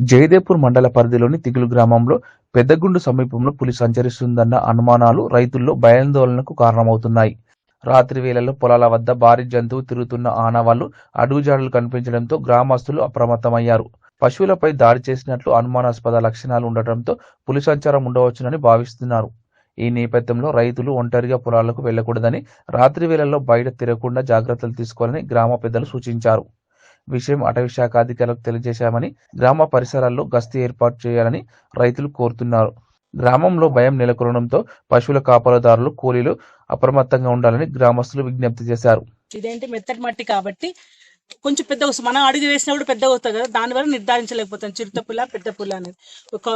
జయదేపూర్ మండల పరిధిలోని తిగులు గ్రామంలో పెద్దగుండు సమీపంలో పులి సంచరిస్తుందన్న అనుమానాలు రైతుల్లో భయాందోళనకు కారణమవుతున్నాయి. రాత్రి వేళల్లో పొలాల వద్ద భారీ జంతువు తిరుగుతున్న ఆనవాళ్ళు అడుగుజాడలు కనిపించడంతో గ్రామస్తులు అప్రమత్తమయ్యారు. పశువులపై దాడి చేసినట్లు అనుమానాస్పద లక్షణాలు ఉండటంతో పులి సంచారం ఉండవచ్చునని భావిస్తున్నారు. ఈ నేపథ్యంలో రైతులు ఒంటరిగా పొలాలకు వెళ్ళకూడదని రాత్రి వేళల్లో బయట తిరగకుండా జాగ్రత్తలు తీసుకోవాలని గ్రామ పెద్దలు సూచించారు. విషయం అటవీ శాఖ అధికారులకు తెలియజేశామని గ్రామ పరిసరాల్లో గస్తీ ఏర్పాటు చేయాలని రైతులు కోరుతున్నారు. గ్రామంలో భయం నెలకొనడంతో పశువుల కాపలదారులు కూలీలు అప్రమత్తంగా ఉండాలని గ్రామస్తులు విజ్ఞప్తి చేశారు. ఇదేంటి మెత్తటి మట్టి కాబట్టి కొంచెం పెద్ద వస్తుంది. మనం అడుగు వేసినప్పుడు పెద్దగా వస్తుంది కదా. దానివల్ల నిర్ధారించలేకపోతాం. చిరుత పుల్ల పెద్ద పుల్ల అనేది. ఒక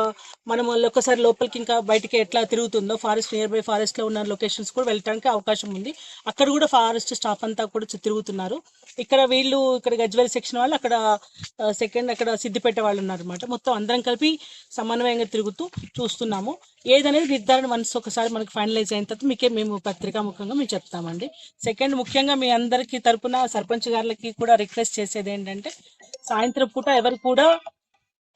మనం ఒక్కసారి లోపలికి ఇంకా బయటికి ఎట్లా తిరుగుతుందో ఫారెస్ట్ నియర్ బై ఫారెస్ట్లో ఉన్న లొకేషన్స్ కూడా వెళ్ళడానికి అవకాశం ఉంది. అక్కడ కూడా ఫారెస్ట్ స్టాఫ్ అంతా కూడా తిరుగుతున్నారు. ఇక్కడ వీళ్ళు ఇక్కడ గజ్వేల్ సెక్షన్ వాళ్ళు అక్కడ సెకండ్ అక్కడ సిద్దిపేట వాళ్ళు ఉన్నారు అనమాట మొత్తం అందరం కలిపి సమన్వయంగా తిరుగుతూ చూస్తున్నాము. ఏదనేది నిర్ధారణ మనసు ఒకసారి మనకి ఫైనలైజ్ అయిన తర్వాత మీకే మేము పత్రికా ముఖంగా మేము చెప్తామండి. సెకండ్ ముఖ్యంగా మీ అందరికీ తరపున సర్పంచ్ గారికి కూడా రిక్వెస్ట్ చేసేది ఏంటంటే సాయంత్రం పూట ఎవరు కూడా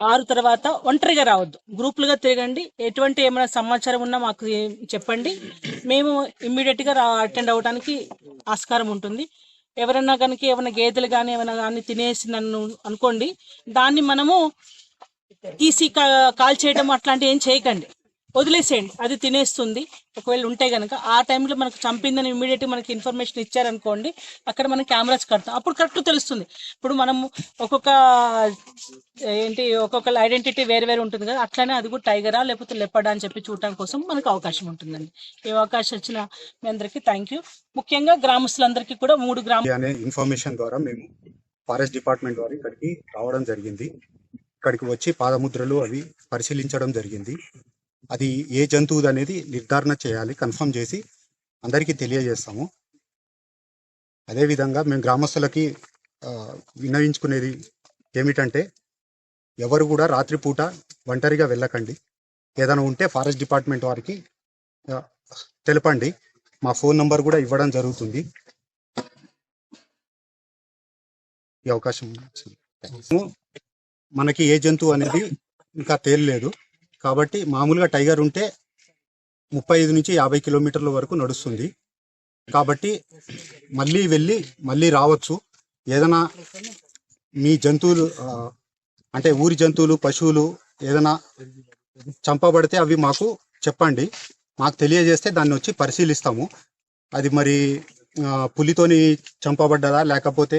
ఆరు తర్వాత ఒంటరిగా రావద్దు. గ్రూపులుగా తిరగండి. ఎటువంటి ఏమైనా సమాచారం ఉన్నా మాకు చెప్పండి. మేము ఇమ్మీడియట్గా అటెండ్ అవ్వడానికి ఆస్కారం ఉంటుంది. ఎవరైనా కనుక ఏమైనా గేదెలు కానీ ఏమైనా కానీ తినేసి నన్ను అనుకోండి దాన్ని మనము తీసి కాల్ చేయడం అట్లాంటివి ఏం చేయకండి. వదిలేసేయండి. అది తినేస్తుంది. ఒకవేళ ఉంటే కనుక ఆ టైంలో మనకు చంపిందని ఇమీడియట్ మనకి ఇన్ఫర్మేషన్ ఇచ్చారనుకోండి అక్కడ మనం కెమెరాస్ కడతాం. అప్పుడు కరెక్ట్ తెలుస్తుంది. ఇప్పుడు మనము ఒక్కొక్క ఏంటి ఒక్కొక్క ఐడెంటిటీ వేరే వేరే ఉంటుంది కదా అట్లానే అది కూడా టైగరా లేకపోతే లెపడా అని చెప్పి చూడటం కోసం మనకు అవకాశం ఉంటుందండి. ఈ అవకాశం వచ్చిన మీ అందరికీ థ్యాంక్ యూ ముఖ్యంగా గ్రామస్తులందరికీ కూడా మూడు గ్రామ అనే ఇన్ఫర్మేషన్ ద్వారా మేము ఫారెస్ట్ డిపార్ట్మెంట్ వారు ఇక్కడికి రావడం జరిగింది. ఇక్కడికి వచ్చి పాదముద్రలు అవి పరిశీలించడం జరిగింది. అది ఏ జంతువు అనేది నిర్ధారణ చేయాలి కన్ఫర్మ్ చేసి అందరికీ తెలియజేస్తాము. అదేవిధంగా మేము గ్రామస్తులకి విన్నవించుకునేది ఏమిటంటే ఎవరు కూడా రాత్రిపూట ఒంటరిగా వెళ్ళకండి. ఏదైనా ఉంటే ఫారెస్ట్ డిపార్ట్మెంట్ వారికి తెలపండి. మా ఫోన్ నంబర్ కూడా ఇవ్వడం జరుగుతుంది. ఈ అవకాశం. మనకి ఏ జంతువు అనేది ఇంకా తేలలేదు. కాబట్టి మామూలుగా టైగర్ ఉంటే ముప్పై ఐదు నుంచి యాభై కిలోమీటర్ల వరకు నడుస్తుంది. కాబట్టి మళ్ళీ వెళ్ళి మళ్ళీ రావచ్చు. ఏదైనా మీ జంతువులు అంటే ఊరి జంతువులు పశువులు ఏదైనా చంపబడితే అవి మాకు చెప్పండి. మాకు తెలియజేస్తే దాన్ని వచ్చి పరిశీలిస్తాము. అది మరి పులితోని చంపబడ్డదా లేకపోతే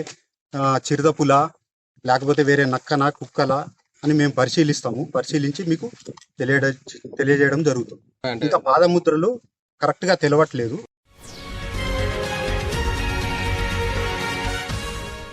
ఆ, చిరుత పుల లేకపోతే వేరే నక్కన కుక్కల అని మేము పరిశీలిస్తాము. పరిశీలించి మీకు తెలియడ తెలియజేయడం జరుగుతుంది. ఇంకా పాదముద్రలు కరెక్ట్గా తెలవట్లేదు.